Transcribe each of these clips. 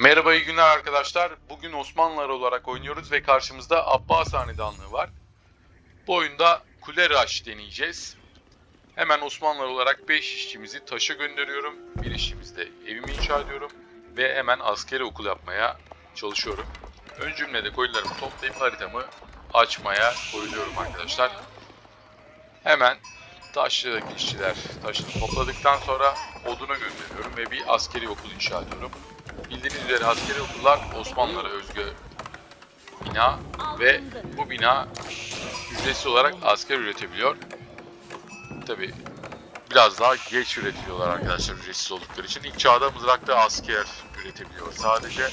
Merhaba iyi günler arkadaşlar. Bugün Osmanlılar olarak oynuyoruz ve karşımızda Abbas Hanedanlığı var. Bu oyunda Kule Rush deneyeceğiz. Hemen Osmanlılar olarak 5 işçimizi taşa gönderiyorum. Bir işçimizi de evimi inşa ediyorum. Ve hemen askeri okul yapmaya çalışıyorum. Ön cümlede koyunlarımı toplayıp haritamı açmaya koyuluyorum arkadaşlar. Hemen taşlıdaki işçiler taşını topladıktan sonra oduna gönderiyorum ve bir askeri okul inşa ediyorum. Bildiğiniz üzere askeri okullar Osmanlılara özgü bina ve bu bina ücretsiz olarak asker üretebiliyor. Tabi biraz daha geç üretiliyorlar arkadaşlar ücretsiz oldukları için. İlk çağda mızrakta asker üretebiliyor sadece.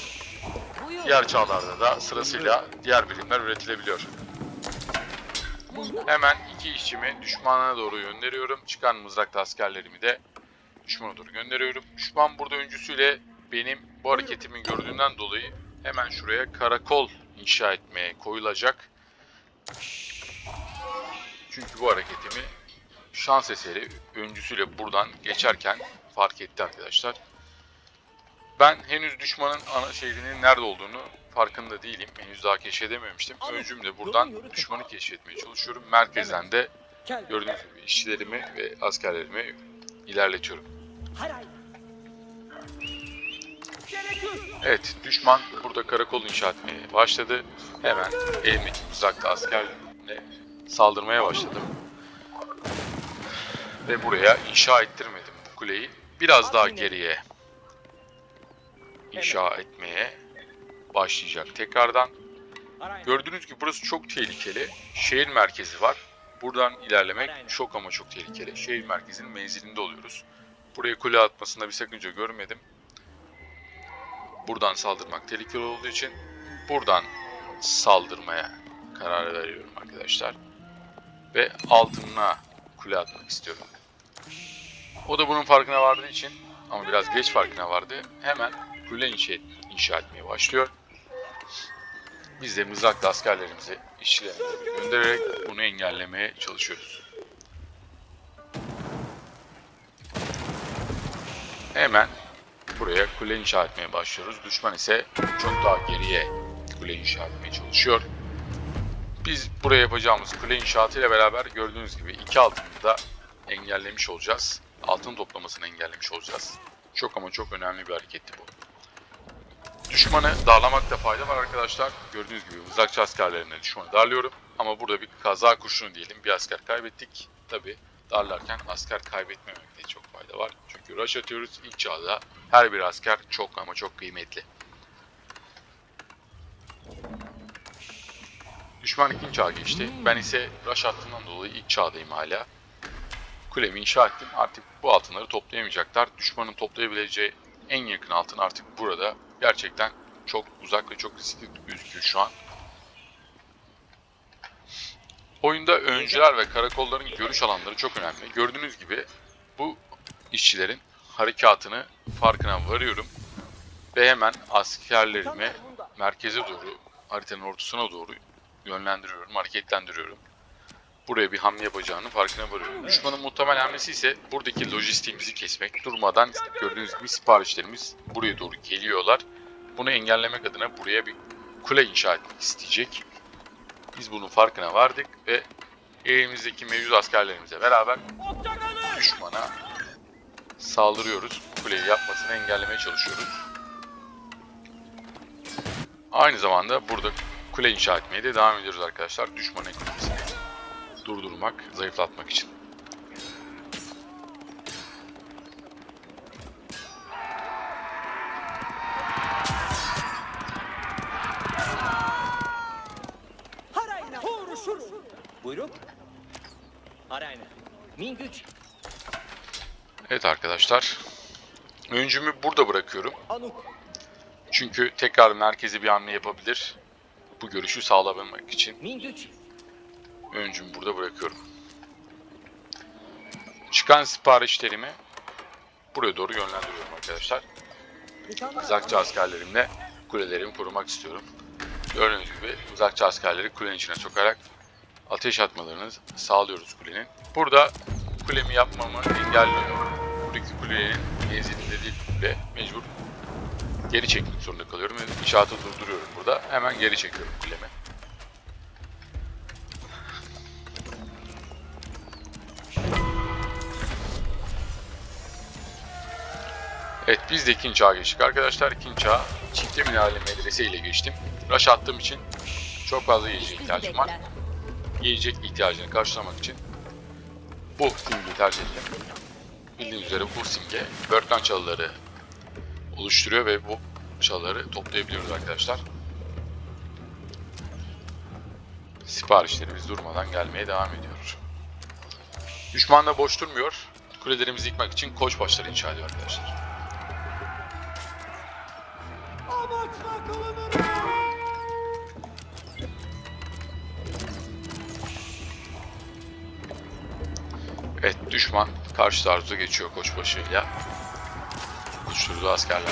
Diğer çağlarda da sırasıyla diğer birimler üretilebiliyor. Hemen iki işçimi düşmana doğru gönderiyorum. Çıkan mızrakta askerlerimi de düşmana doğru gönderiyorum. Düşman burada öncüsüyle benim bu hareketimi gördüğünden dolayı hemen şuraya karakol inşa etmeye koyulacak. Çünkü bu hareketimi şans eseri öncüsüyle buradan geçerken fark etti arkadaşlar. Ben henüz düşmanın ana şehrinin nerede olduğunu farkında değilim. Henüz daha keşfedememiştim. Öncümle buradan düşmanı keşfetmeye çalışıyorum. Merkezden de gördüğünüz gibi işçilerimi ve askerlerimi ilerletiyorum. Evet, düşman burada karakol inşa etmeye başladı. Hemen elimdeki mızraklı askerle saldırmaya başladım. Ve buraya inşa ettirmedim bu kuleyi. Biraz daha geriye inşa etmeye başlayacak tekrardan. Gördüğünüz gibi burası çok tehlikeli. Şehir merkezi var. Buradan ilerlemek çok ama çok tehlikeli. Şehir merkezinin menzilinde oluyoruz. Buraya kule atmasında bir sakınca görmedim. Buradan saldırmak tehlikeli olduğu için buradan saldırmaya karar veriyorum arkadaşlar. Ve altına kule atmak istiyorum. O da bunun farkına vardığı için ama biraz geç farkına vardı. Hemen kule inşa, et, inşa etmeye başlıyor. Biz de mızraklı askerlerimizi işçilerimize göndererek bunu engellemeye çalışıyoruz. Hemen buraya kule inşa etmeye başlıyoruz. Düşman ise çok daha geriye kule inşa etmeye çalışıyor. Biz buraya yapacağımız kule inşaatı ile beraber gördüğünüz gibi iki altını da engellemiş olacağız. Altın toplamasını engellemiş olacağız. Çok ama çok önemli bir hareketti bu. Düşmanı darlamakta fayda var arkadaşlar. Gördüğünüz gibi mızrakçı askerlerimle düşmanı darlıyorum. Ama burada bir kaza kurşunu diyelim bir asker kaybettik. Tabi darlarken asker kaybetmemekte çok fayda var. Çünkü rush atıyoruz ilk çağda her bir asker çok ama çok kıymetli. Düşman ikinci çağa geçti. Ben ise rush attığımdan dolayı ilk çağdayım hala. Kulemi inşa ettim. Artık bu altınları toplayamayacaklar. Düşmanın toplayabileceği en yakın altın artık burada. Gerçekten çok uzak ve çok riskli gözüküyor şu an. Oyunda öncüler ve karakolların görüş alanları çok önemli. Gördüğünüz gibi bu işçilerin harekatını farkına varıyorum. Ve hemen askerlerimi merkeze doğru, haritanın ortasına doğru yönlendiriyorum, hareketlendiriyorum. Buraya bir hamle yapacağını farkına varıyorum. Düşmanın muhtemel hamlesi ise buradaki lojistiğimizi kesmek. Durmadan gördüğünüz gibi siparişlerimiz buraya doğru geliyorlar. Bunu engellemek adına buraya bir kule inşa etmek isteyecek. Biz bunun farkına vardık ve elimizdeki mevcut askerlerimize beraber düşmana saldırıyoruz. Kuleyi yapmasını engellemeye çalışıyoruz. Aynı zamanda burada kule inşa etmeye de devam ediyoruz arkadaşlar. Düşman ekonomisini durdurmak, zayıflatmak için. Buyruk. Harayna. Min güç. Evet arkadaşlar. Öncümü burada bırakıyorum. Çünkü tekrar merkezi bir hamle yapabilir. Bu görüşü sağlamak için öncümü burada bırakıyorum. Çıkan siparişlerimi buraya doğru yönlendiriyorum arkadaşlar. Mızrakçı askerlerimle kulelerimi korumak istiyorum. Gördüğünüz gibi mızrakçı askerleri kulenin içine sokarak ateş atmalarını sağlıyoruz kulenin. Burada kulemi yapmamı engelliyor. Kulenin menzilinde değil kule mecbur geri çekmek zorunda kalıyorum. İnşaatı durduruyorum burada. Hemen geri çekiyorum kulemi. Evet biz de ikinci çağa geçtik arkadaşlar. İkinci çağa çifte minareli medrese ile geçtim. Rush attığım için çok fazla yiyecek ihtiyacım var. Yiyecek ihtiyacını karşılamak için bu simgeyi tercih ettim. Bildiğiniz üzere simge börtlen çalıları oluşturuyor ve bu çalıları toplayabiliyoruz arkadaşlar. Siparişlerimiz durmadan gelmeye devam ediyor. Düşman da boş durmuyor. Kulelerimizi yıkmak için koç başları inşa ediyor arkadaşlar. Evet düşman karşı taarruza geçiyor koçbaşıyla. Uçturduğu askerler.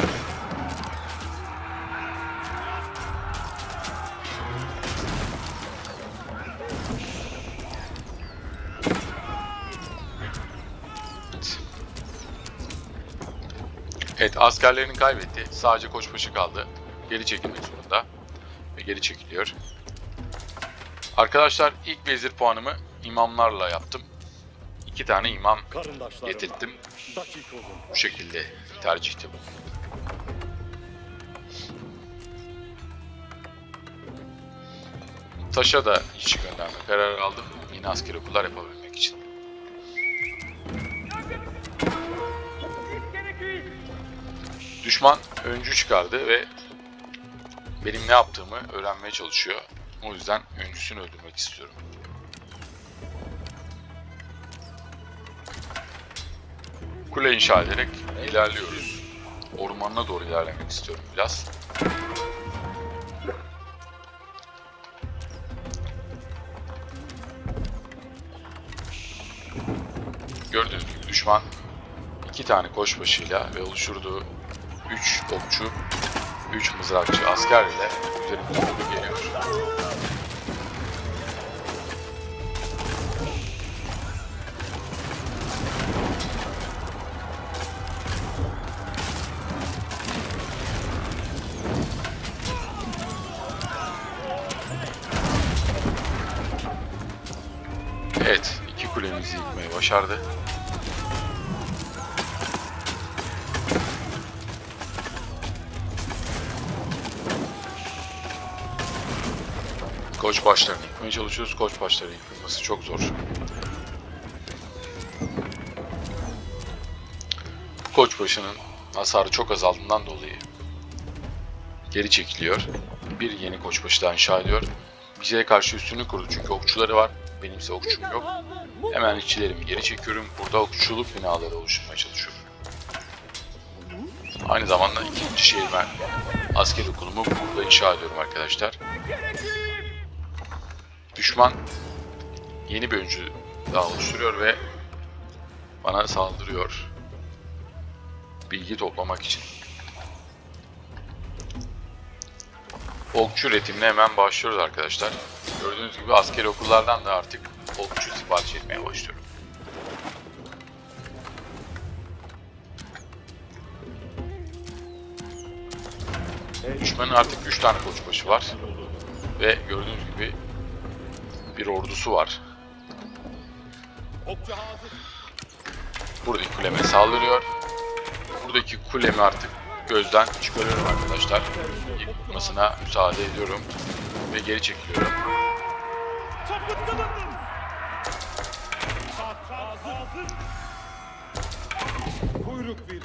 Evet. Evet askerlerini kaybetti. Sadece koçbaşı kaldı. Geri çekilmek zorunda. Ve geri çekiliyor. Arkadaşlar ilk vezir puanımı imamlarla yaptım. İki tane imam getirttim. Bu şekilde tercihti bu. Taş'a da işçi gönderme kararı aldım. Yine askeri okullar yapabilmek için. Düşman öncü çıkardı ve benim ne yaptığımı öğrenmeye çalışıyor. O yüzden öncüsünü öldürmek istiyorum. Kule inşa ederek ilerliyoruz. Ormanına doğru ilerlemek istiyorum biraz. Gördüğünüz gibi düşman iki tane koçbaşıyla ve oluşturduğu 3 okçu, 3 mızrakçı asker ile üzerimize doğru geliyor. Kulemizi yıkmayı başardı. Koç başlarını yıkmaya çalışıyoruz. Koç başları yıkılması çok zor. Koç başının hasarı çok azaldığından dolayı geri çekiliyor. Bir yeni koçbaşı daha inşa ediyor. Bize karşı üstünlük kurdu çünkü okçuları var. Benimse okçum yok. Hemen işçilerimi geri çekiyorum. Burada okçuluk binaları oluşturmaya çalışıyorum. Aynı zamanda ikinci şehir ben asker okulumu burada inşa ediyorum arkadaşlar. Düşman yeni bir öncü daha oluşturuyor ve bana saldırıyor. Bilgi toplamak için. Okçu üretimine hemen başlıyoruz arkadaşlar. Gördüğünüz gibi askeri okullardan da artık okçu sipariş etmeye başlıyorum. Düşmanın artık 3 tane koçbaşı var. Ve gördüğünüz gibi bir ordusu var. Buradaki kuleme saldırıyor. Buradaki kulemi artık gözden çıkarıyorum arkadaşlar. Yıkmasına müsaade ediyorum. Ve geri çekiliyorum. Buyruk bir.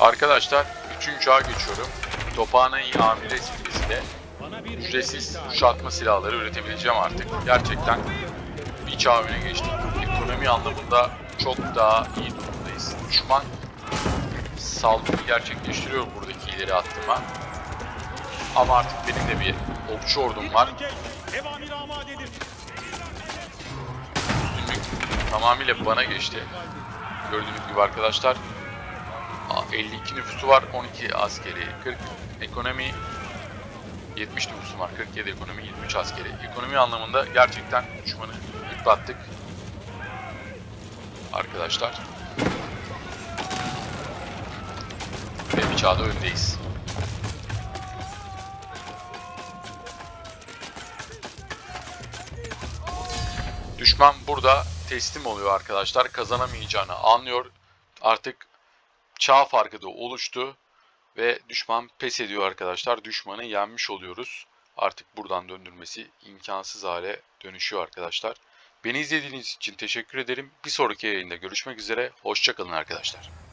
Arkadaşlar 3. çağa geçiyorum. Tophane-i Amire silgisiyle ücretsiz kuşatma silahları üretebileceğim artık. Gerçekten bir çağ öne geçtik. Ekonomi anlamında çok daha iyi durumdayız. Düşman saldırı gerçekleştiriyor buradaki ileri attığıma. Ama artık benim de bir okçu ordum var. Tamamıyla bana geçti. Gördüğünüz gibi arkadaşlar a- 52 nüfusu var, 12 askeri, 40 ekonomi 70 nüfusu var, 47 ekonomi, 23 askeri. Ekonomi anlamında gerçekten düşmanı yıprattık. arkadaşlar. Ve bir çağda öndeyiz. Düşman burada teslim oluyor arkadaşlar. Kazanamayacağını anlıyor. Artık çağ farkı da oluştu. Ve düşman pes ediyor arkadaşlar. Düşmanı yenmiş oluyoruz. Artık buradan döndürmesi imkansız hale dönüşüyor arkadaşlar. Beni izlediğiniz için teşekkür ederim. Bir sonraki yayında görüşmek üzere. Hoşçakalın arkadaşlar.